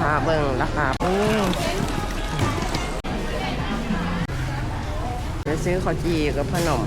พาเบิ่งราคาปูไปซื้อขอจีกับขนม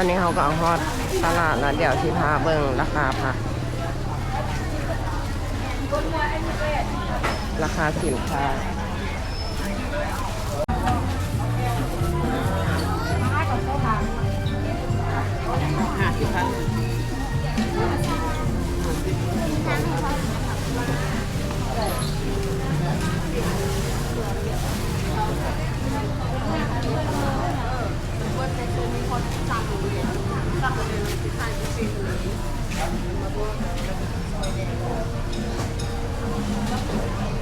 อนนี้เขาก็เอาฮอตตลาดนะเดี๋ยวชิพาเบิ่งราคาผักราคาสินค้า Thank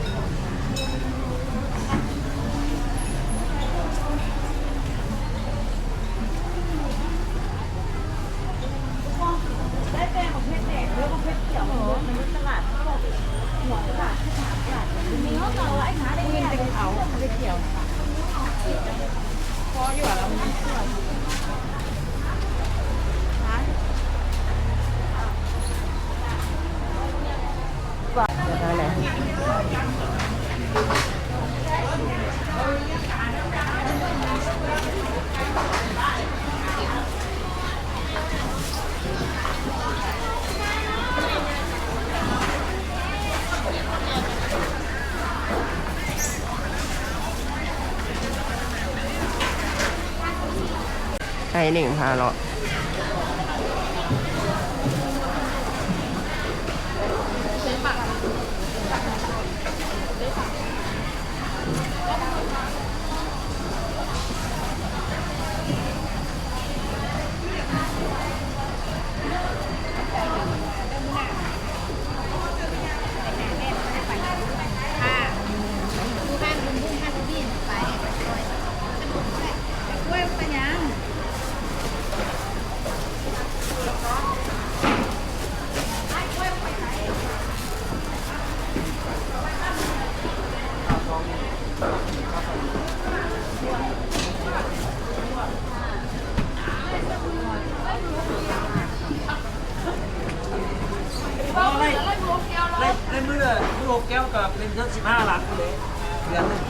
you. หนึ่งพาเราะ กแก้วกับเป็นเงินสิบห้าล้านเลยเดือนหนึง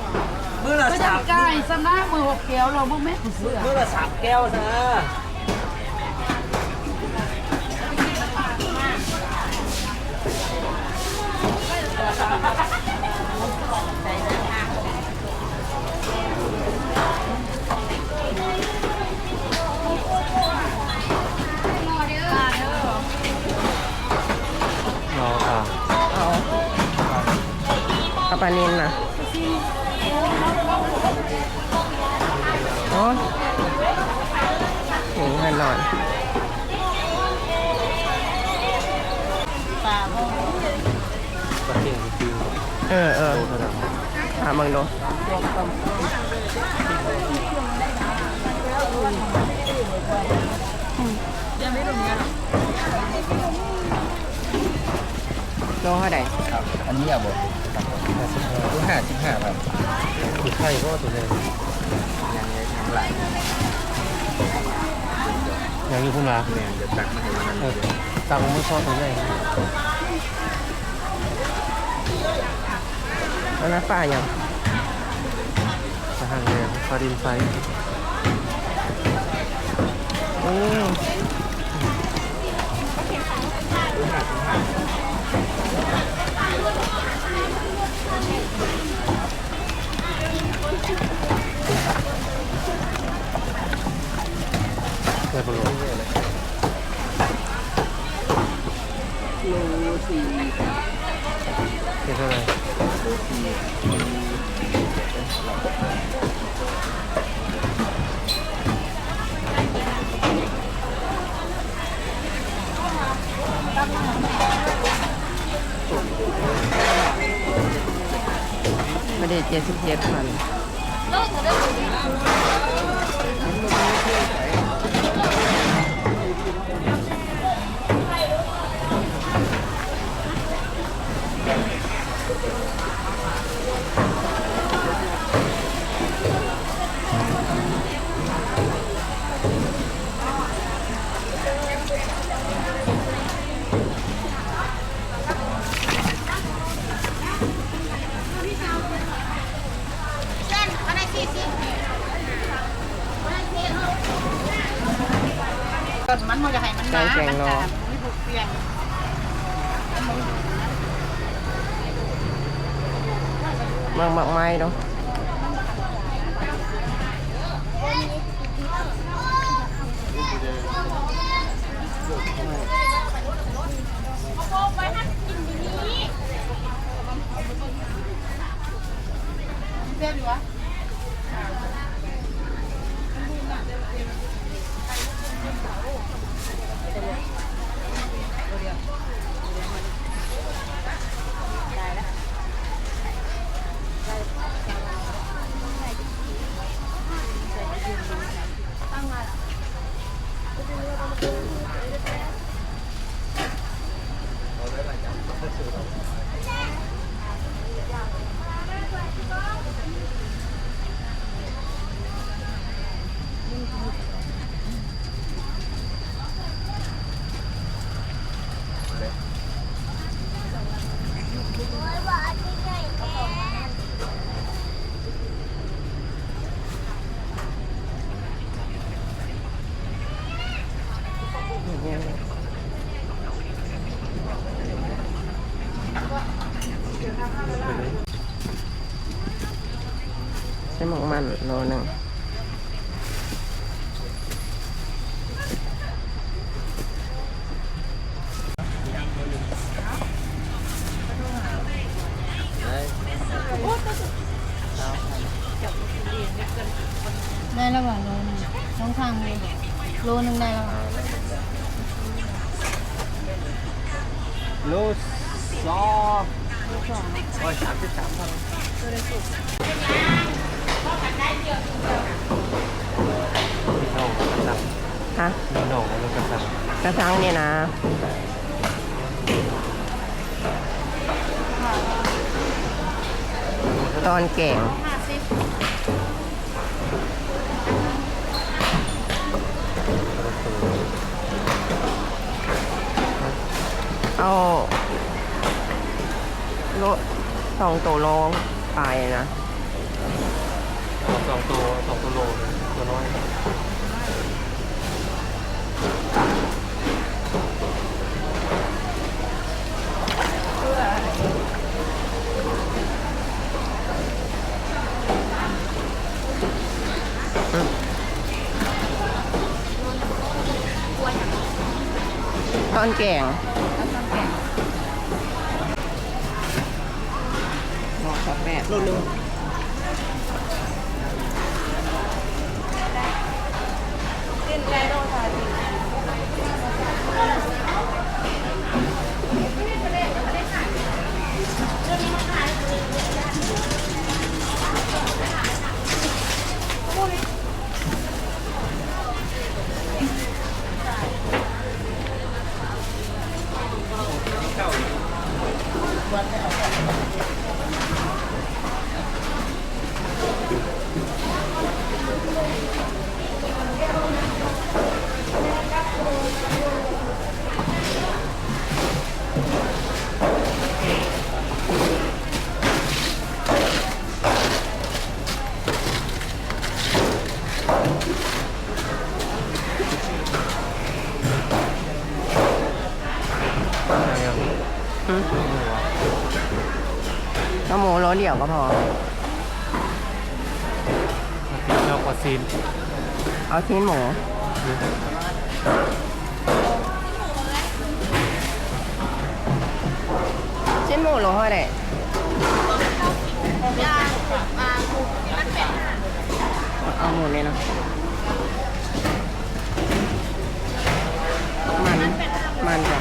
มื้อละก็จะสามกายสำนักมือหกเกียวเราพวกแม่เสือมื้อละสามแก้วนะ เอาปลานินนะโอ้ถึงขนอนปลาบ่ปลาเก่งจริงเออเออๆโตขนาดนั้นถามมึงดูโลเท่าไหร่ครับอันนี้อะบอก สิบห้าตัวห้าสิบห้าบาทคือไข่ก็ตัวเลยอย่างนี้ทำหลายอย่างนี้คุณมาเนี่ยเดี๋ยวตักมาให้มันเออตักมันชอบตัวใหญ่แล้วนะปลาอย่างจะห่างเลยฟาดินไฟโอื มเกิดประโยชน์โลสี่เป็นเท่าไหร่ไม่ ได้เจ็ดสิบเจ็ดพัน เรียบร้อย ใช้หมกมันโลหนึ่ง ระซังเนี่ยนะ ตอนแก่งเอาโลสองตัวโลปนะ สองตัวสองตัวโลตัวน้อย ต้นแกง ดียวก็พอติดเจ้ากว่าซีนเอาชิ้นหมู ชิ้นหมูโลเท่าไหร่เอาหมูนี่เนาะมัน มันจ้ะ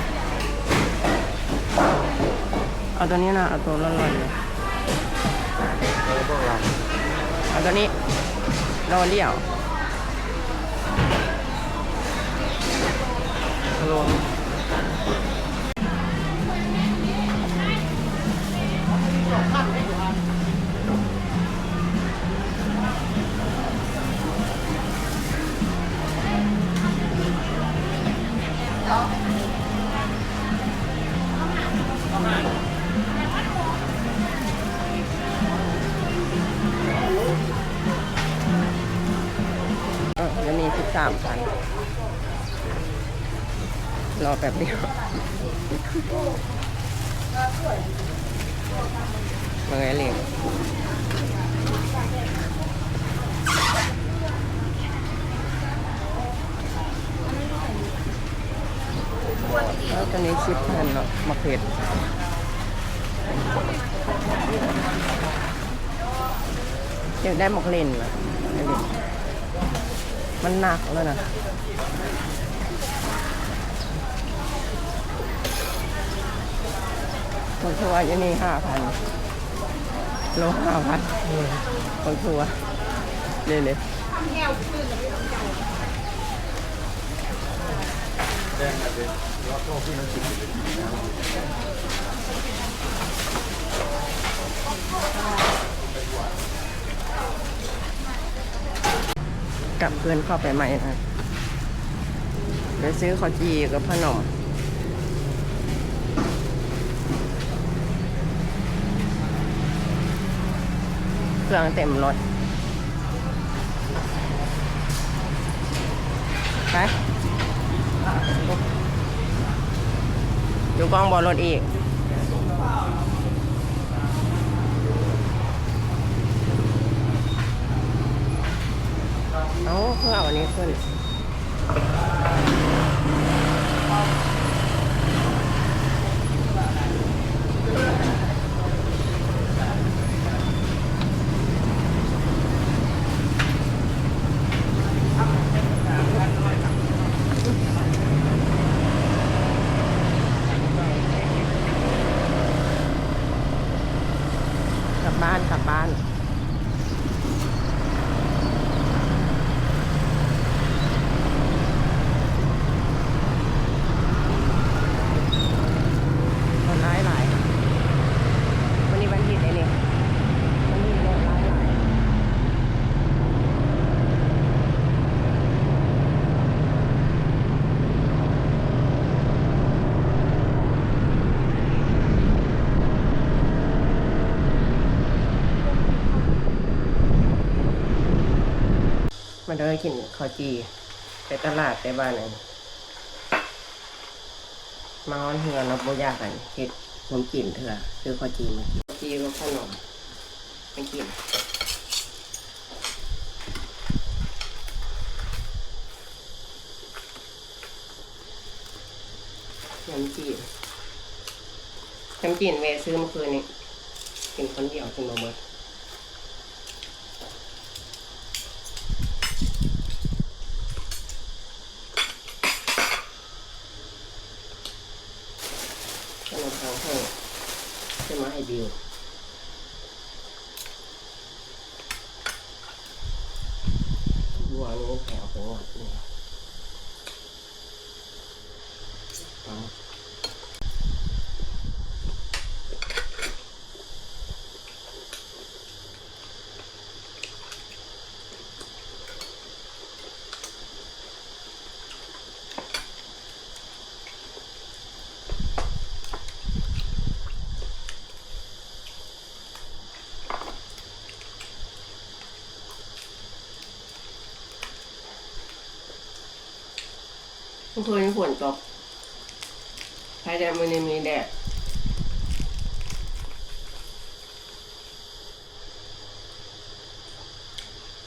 เอาตัวนี้นะเอาตัวร้อนๆเลย พวกเราเอาตัวนี้โลเดี่ยวโลเอ รอแป๊บเดียวมาไงเรียงแล้วตอนนี้ชิปพันเนาะมาเผ็ดอยากได้หมกเลนนะไม่เลนมันหนักแล้วนะ คนทัวร์จะมีห้าพันโลห้าพันคนทัวร์เลยเลยแดงอะไรแล้วก็พี่น้องกินกลับเพื่อนเข้าไปใหม่นะเดี๋ยวซื้อข้าวจีกับขนม เครื่องเต็มรถ ไปอยู่กองบอลรถอีก เอาเพื่อเอาอันนี้ขึ้น กลับบ้านกลับบ้าน เมาเดินกินข้าวจีไปตลาดไปบ้านนั่นมาวันเฮือนเราบ่ยากกันเฮ็ดผมกินเถอะซื้อข้าวจีมากินจีก็ขนมไม่กินน้ำจีนน้ำจีนเวซื้อเมื่อคืนนี้กินคนเดียวกินมาหมด ขนมปังให้จะมาให้บิว วัวนี้แถวไปหมดเลย เอาเมื่อคืนฝนตกใช้แดดมันมีแดด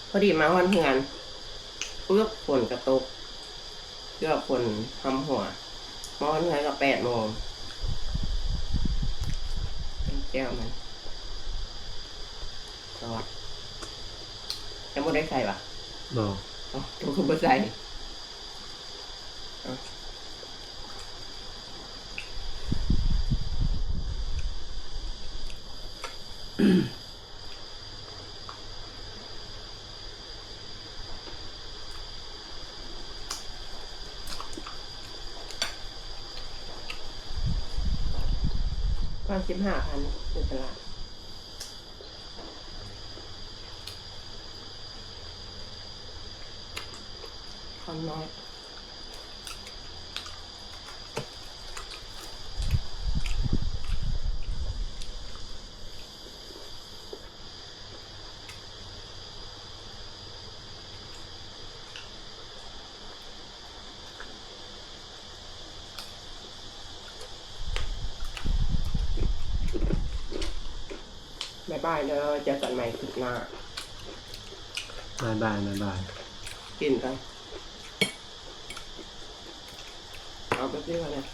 พอดีมาวันเหือนเพื่อฝนกระตกเพื่อฝนทำหัวมาวันเหือนกับแปดโมงเป็นแก้วมันสวัสดีจะไม่ได้ใส่ปะบอกอ๋อตัวคุณบ่ใส่เอา ประมาณสิบห้าพันในตลาดคนน้อย บายบายเด้อเจอกันใหม่คลิปหน้าบายบายบายบายกินกันเอาไปซื้อกันเลย